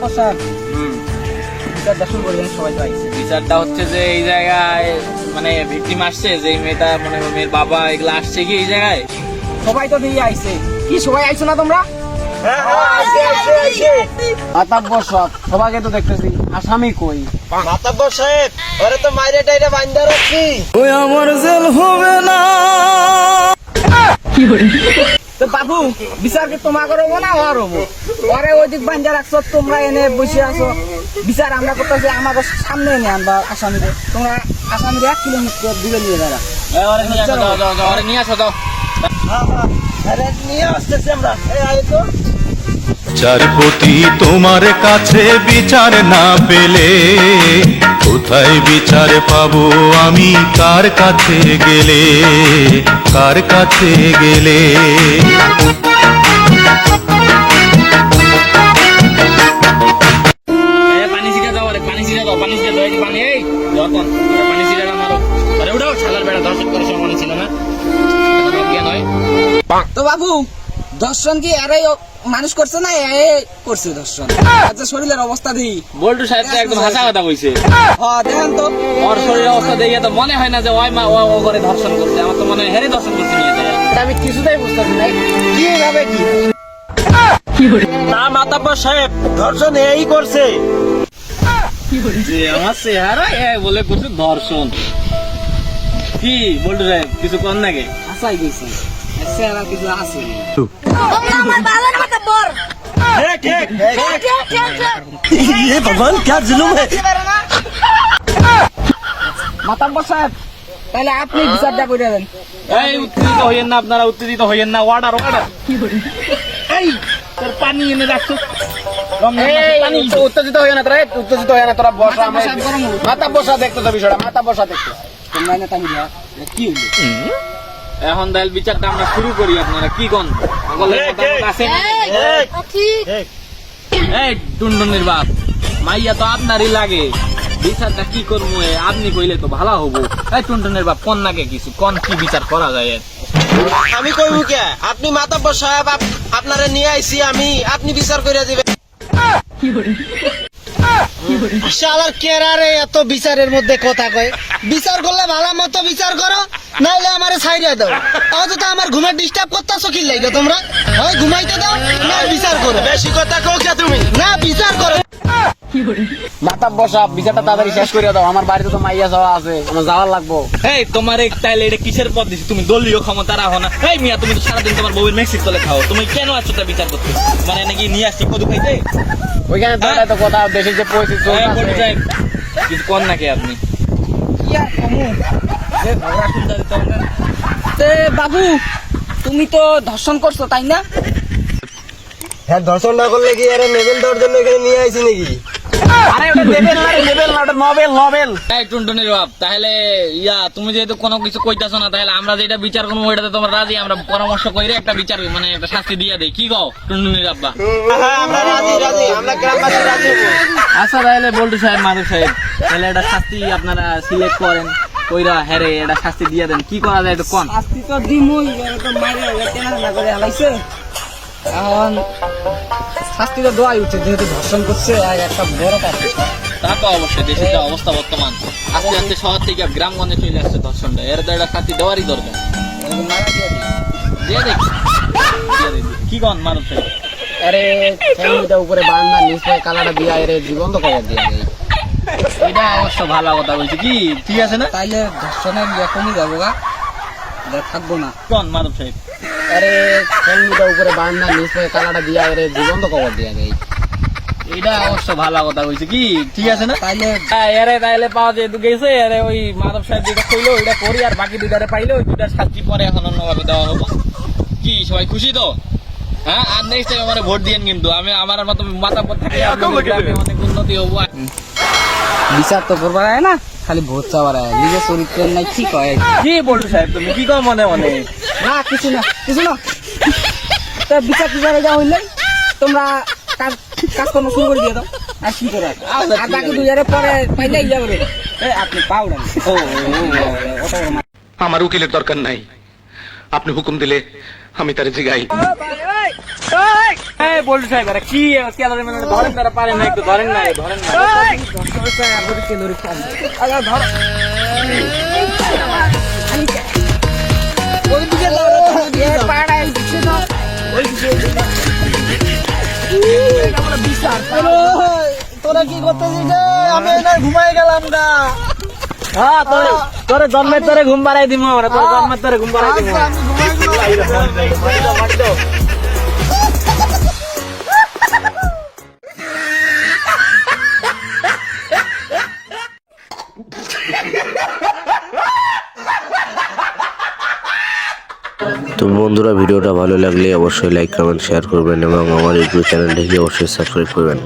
প্রসাদ। বিচার দর্শন করবেন সবাই তো বিচারটা হচ্ছে যে এই জায়গায় মানে ভিকটিম আসছে যে মেয়েটা মানে মেয়ের বাবা এগুলো আসছে কি এই জায়গায়? সবাই তো দিয়ে আইছে। কি সবাই আইছো না তোমরা? মাতাব্বর সব সবাইকে তো দেখতেছি। আসামি কই? মাতাব্বর সাহেব ওরে তো মাইরে টাইরে বান্ধা রাখছি। তো বাবু বিচার কি তোমার করব না ওর হব? ওরে ওই দিক বান্ধা রাখছো তোমরা এনে বসে আছো। বিচার আমরা করতেছি আমাদের সামনে এনে আনবা আসামিদের তোমরা আসামিদের এক কিলোমিটার দূরে নিয়ে যারা এই, ওরে নিয়ে আসো দাও, দাও, দাও, ওরে নিয়ে আসো দাও আরে নিয়ে আসতেছি আমরা। এই আয় তো। বিচারপতি তোমার কাছে বিচার না পেলে কোথায় বিচার পাবো আমি? কার কাছে গেলে? কার কাছে গেলে? তো বাবু দর্শন কি আরে মানুষ করছে না? এ করছে দর্শন। আচ্ছা শরীরের অবস্থা দিই বল্টু সাহেব তো একদম হাসা কথা কইছে। হ্যাঁ দেখেন তো। ওর শরীরের অবস্থা দেখে তো মনে হয় না যে ওই মা ও করে ধর্ষণ করছে। আমার তো মনে হয় হেরে ধর্ষণ করছে নিয়ে যায় আমি কিছুতেই বুঝতেছি না। কীভাবে কি? না মাতাব্বর সাহেব ধর্ষণ এই করছে। যে আমার চেহারা এ বলে করছে ধর্ষণ কি বল্টু সাহেব কিছু কর নাকি আসাই গেছে চেহারা কিছু আছে ঠিক ঠিক ये भगवान क्या जुलूम है মাতাব্বর সাহেব তাহলে আপনি বিচারটা করে দেন এই উত্তেজিত হইয়েন না আপনারা উত্তেজিত হইয়েন না অর্ডার অর্ডার এই তোর পানি এনে রাখছো পানি উত্তেজিত হয়ে না তোরা এই উত্তেজিত হয়ে না তোরা বসা আমরা মাথা বসা দেখতো তো বিষয়টা মাথা বসা দেখতো তোমরা না তাই কি হইলো এখন তাহলে বিচারটা আমরা শুরু করি আপনারা কি কোন? আছে এই টুনটুনির বাপ মাইয়া তো আপনারই লাগে। বিচারটা কি করব? আপনি কইলে তো ভালো হব। এই টুনটুনির বাপ কোন নাগে কিছু? কোন কি বিচার করা যায় আমি কইব কে? আপনি মাতাব্বর সাহেব আপ- আপনারে নিয়ে আইছি আমি। আপনি বিচার করে দিবেন। শালার কেরারে এত বিচারের মধ্যে কথা কয়। বিচার করলে ভালো মতো বিচার করো নাহলে আমারে ছাইড়া দাও। অযথা আমার ঘুমে ডিস্টার্ব করতেছো কি লাগে তোমরা? হয় ঘুমাইতে দাও না বিচার করো। বেশি কথা কও কে তুমি? না বিচার করো। মাথা বসা বিচারটা তাড়াতাড়ি শেষ করে দাও আমার বাড়িতে তো মাইয়া যাওয়া আছে আমার যাওয়ার লাগবো। এই তোমার এই তাইলে এটা কিসের পদ দিছি? তুমি দলীয় ক্ষমতা রাখো না। এই মিয়া তুমি তো সারাদিন তোমার বউয়ের মেক্সির তলে খাও। তুমি কেন আছো তা বিচার করতে? মানে নাকি নিয়ে আসছি কদু খাইতে? ওইখানে হ্যাঁ? তো কথা দেশের যে পরিস্থিতি কিছু কর নাকি আপনি? বাবু তুমি তো ধর্ষণ করছ তাই না? হ্যাঁ ধর্ষণ না করলে কি আরে নেবেল দেওয়ার জন্য এখানে নিয়ে আইছি নাকি? আরে ওটা লেভেল না লেভেল না ওটা নভেল নভেল এই টুনটুনির বাপ তাহলে ইয়া তুমি যেহেতু কোনো কিছু কইতাছো না তাহলে আমরা যেটা বিচার করব ওইটাতে তোমরা রাজি আমরা পরামর্শ করে একটা বিচার মানে একটা শাস্তি দিয়ে দেই। কি কও টুনটুনির আব্বা? হ্যাঁ আমরা রাজি রাজি আমরা গ্রামবাসী রাজি আচ্ছা তাহলে বল্টু সাহেব মাধব সাহেব তাহলে একটা শাস্তি আপনারা সিলেক্ট করেন কইরা হ্যারে এটা শাস্তি দিয়ে দেন। কি করা যায় কোন? শাস্তি তো দিমুই করে হালাইছে। এখন শাস্তি তো দেওয়াই উচিত যেহেতু ধর্ষণ করছে আর একটা বড় পাপি। তা তো অবশ্যই দেশের যা অবস্থা বর্তমান। আস্তে আস্তে শহর থেকে গ্রামগঞ্জে চলে আসছে ধর্ষণটা। এর একটা শাস্তি দেওয়ারই দরকার। দিয়ে দেখ কি কন মানব আরে ফ্যামিলিটা উপরে বারান্দা নিচে কালাটা দিয়া এর জীবন্ত কবর দিয়া দেয় এটা অবশ্য ভালো কথা বলছি। কি ঠিক আছে না? তাইলে ধর্ষণের এখনই যাব গা। থাকব না। কোন মাধব সাহেব আরে ফ্যামিলিটা উপরে বারান্দা নিচে কালাটা দিয়া এর জীবন্ত কবর দিয়া দেয় এটা অবশ্য ভালো কথা বলছি কি? ঠিক আছে না? তাইলে হ্যাঁ, এরে তাইলে পাওয়া যেহেতু গেছে এরে ওই মাধব সাহেব যেটা কইলো ওইটা করি আর বাকি দুইটারে পাইলে ওই দুইটার শাস্তি পরে এখন অন্যভাবে দেওয়া হব। কি সবাই খুশি তো? হ্যাঁ আর নেক্সট টাইম আমার ভোট দিয়েন কিন্তু। আমি আমার মতো মাথা পর থাকে অনেক উন্নতি হব। বিচার তো করবার না খালি ভোট চাওয়ার আয়। নিজের চরিত্রের নাই ঠিক হয় কি বলছো সাহেব তুমি? কি কম মনে মনে? না কিছু না কিছু না। তা বিচার টিচারে যা হইলে তোমরা কাজ কাজকর্ম শুরু করে দিয়ে দাও। আর কি করে। আর বাকি দুই হাজার পরে পাইলে করে এই আপনি পাউডার ও আমার উকিলের দরকার নাই। আপনি হুকুম দিলে আমি তার জিগাই। এই সাহেব কি মানে ধরেন তারা পারেন না একটু ধরেন না ধরেন না। ওইদিকে দাও রে, পাড়ায় দিচ্ছে তো তোরা কি করতেছিস রে? আমি এখানে ঘুমাই গেলাম গা। হ্যাঁ তোরে তোরে জন্মের তোরে ঘুম বাড়াই দিব। আমরা তোর জন্মের তোরে ঘুম বাড়াই দিমু তো বন্ধুরা, ভিডিওটা ভালো লাগলে অবশ্যই লাইক কমেন্ট শেয়ার করবেন এবং আমার ইউটিউব চ্যানেলটিকে অবশ্যই সাবস্ক্রাইব করবেন।